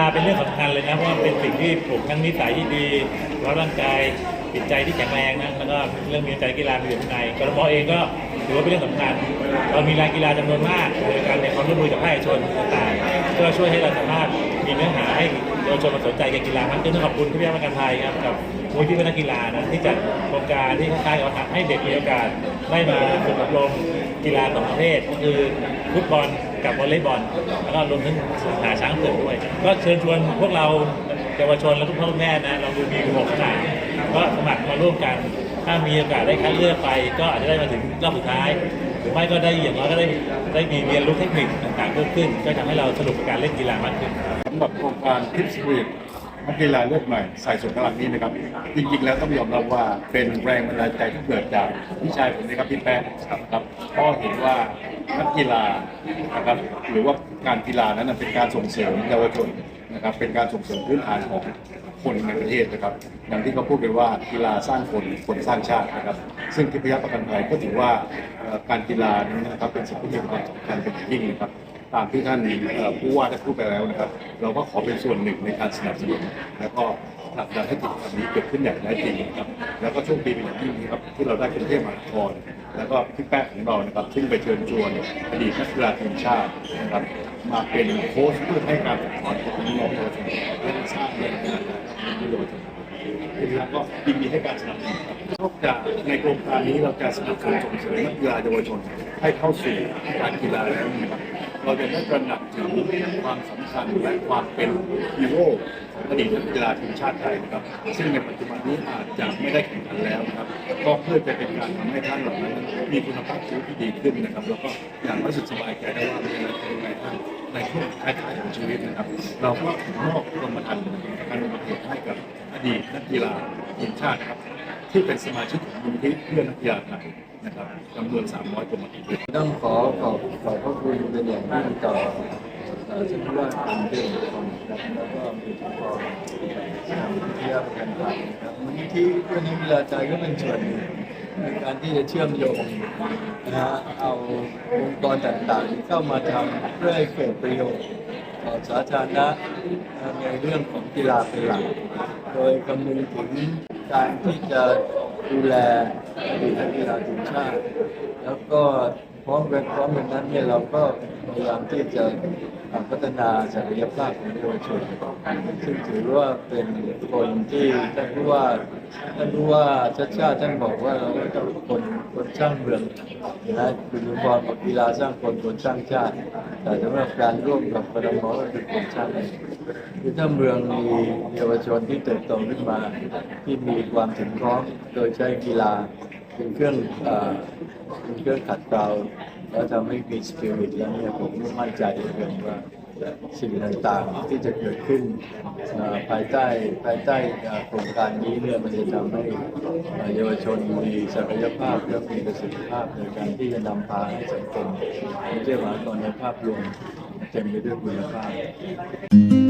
าเป็นเรื่องสำคัญเลยนะเพราะเป็นสิ่งที่ปลูกทั้งนิสัยที่ดีแล้วร่างกายจิตใจที่แข็งแรงนะแล้วก็เรื่องมีใจกีฬามีอยู่ข้างในกรมเองก็ถือว่าเป็นเรื่องสำคัญเรามีรายกีฬาจำนวนมากโดยการในความร่วมมือจากภาคเอกชนต่างๆเพื่อช่วยให้เราสามารถ มีเนื้อหาให้เยาวชนมาสนใจกีฬามากขึ้นต้องขอบคุณที่พี่ประกันภัยครับกับมูลที่เป็นนักกีฬานะที่จัดโครงการที่คล้ายๆกับให้เด็กมีโอกาสได้มาฝึกอบรมกีฬาสองประเภทก็คือฟุตบอลกับวอลเลย์บอลแล้วก็รวมถึงหาช้างเผือกด้วย ก็เชิญชวนพวกเราเยาวชนและทุกพ่อทุกแม่นะเราดูมีหกสนามก็สมัครมาร่วมกัน ถ้ามีโอกาสได้คัดเลือกไป ก็อาจจะได้มาถึงรอบสุดท้ายหรือไม่ก็ได้อย่างน้อยก็ได้ได้มีเรียนรู้เทคนิคต่างๆเพิ่มขึ้น ก็ทำให้เราสนุกกับการเล่นกีฬามากขึ้น สำหรับโครงการทิปสปีดนักกีฬาเลือดใหม่ใส่สุดกำลังนี้นะครับ จริงๆ แล้วต้องยอมรับว่าเป็นแรงบันดาลใจที่เกิดจากพี่ชายผมนะครับพี่แป๊ะครับพราะเห็นว่านักกีฬานะครับหรือว่าการกีฬานั้นนะเป็นการส่งเสริมเยาวชนนะครับเป็นการส่งเสริมพื้นฐานของ คนในประเทศนะครับอย่างที่เขาพูดกันว่ากีฬาสร้างคนคนสร้างชาตินะครับ ซึ่งทิพยประกันภัยก็ถือว่าการกีฬานี้นะครับเป็นสิ่งที่มีความสำคัญเป็นอย่างยิ่งนะครับตามที่ท่านผู้ว่าได้พูดไปแล้วนะครับ เราก็ขอเป็นส่วนหนึ่งในการสนับสนุนแล้วก็ผลักดันให้กิจกรรมนี้เกิดขึ้นอย่างแท้จริงนะครับ แล้วก็โชคดีเป็นอย่างยิ่งนะครับที่เราได้กรุงเทพมหานครแล้วก็พี่แป๊ะของเรานะครับซึ่งไปเชิญชวนอดีตนักกีฬาทีมชาตินะครับมาเป็นโค้ชเพื่อให้การสอนของน้องๆเยาวชนและสร้างแรงบันดาลใจ ประโยชน์ทีนี้ก็ยินดีให้การสนับสนุนนอกจากในโครงการนี้เราจะสนับสนุนส่งเสริมนักกีฬาเยาวชนให้เข้าสู่การกีฬาแล้วนะครับ เราจะได้ตระหนักถึงความสำคัญและความเป็นฮีโร่ของอดีตนักกีฬาทีมชาติไทยนะครับ ซึ่งในปัจจุบันนี้อาจจะไม่ได้แข่งขันแล้วนะครับ ก็เพื่อจะเป็นการทำให้ท่านเหล่านั้นมีคุณภาพชีวิตที่ดีขึ้นนะครับ แล้วก็อย่างรู้สึกสบายใจได้ว่ามีอะไรเป็นไงท่านในช่วงท้ายๆของชีวิตนะครับ เราก็มอบกรมธรรม์การอุบัติเหตุให้กับอดีตนักกีฬาทีมชาติครับ ที่เป็นสมาชิกของมูลที่เพื่อนนักกีฬาไทยนะครับจำนวน 300กว่าคน ต้องขอขอบขอบพระ คุณเป็นอย่างยิ่งต่อเอ่อท่านผู้ว่าการเดินของนะครับแล้วก็มีทุกคนวิทยาประกันภัยนะครับมูลนิธิเพื่อนนักกีฬาไทยก็เป็นส่วนหนึ่งในการที่จะเชื่อมโยงนะฮะเอาองค์กรต่างๆ เข้ามาทำเพื่อให้เกิดประโยชน์ต่อสาธารณะในเรื่องของกีฬาเป็นหลักโดยคำนึงถึงการที่จะดูแลอดีตนักกีฬาทีมชาติ แล้วก็ ร้อมกันพร้อมกันนั้นเนี่ยเราก็พยายามที่จะพัฒนาศักยภาพของเยาวชนซึ่งถือว่าเป็นคนที่ท่านผู้ว่าท่านผู้ว่าชาติชาติท่านบอกว่าเราต้องคนคนสร้างเมืองนะคือมีความกับกีฬาสร้างคนคนสร้างชาติ แต่สำหรับการร่วมกับกรมก็คือคนสร้างเมืองคือถ้าเมืองมีเยาวชนที่เติบโตขึ้นมา ที่มีความถึงพร้อมโดยใช้กีฬา เป็นเครื่องเอ่อเป็นเครื่องขัดเกลาแล้วทำให้มีสปิริตแล้วเนี่ยผมก็มั่นใจเลือเกินว่าสิ่งต่างๆที่จะเกิดขึ้นภายใต้ภายใต้โครงการนี้เนี่ยมันจะทำให้เยาวชนมีศักยภาพและมีประสิทธิภาพในการที่จะนำพาให้สังคมในเรื่องของในภาพรวมเต็มไปด้วยคุณภาพ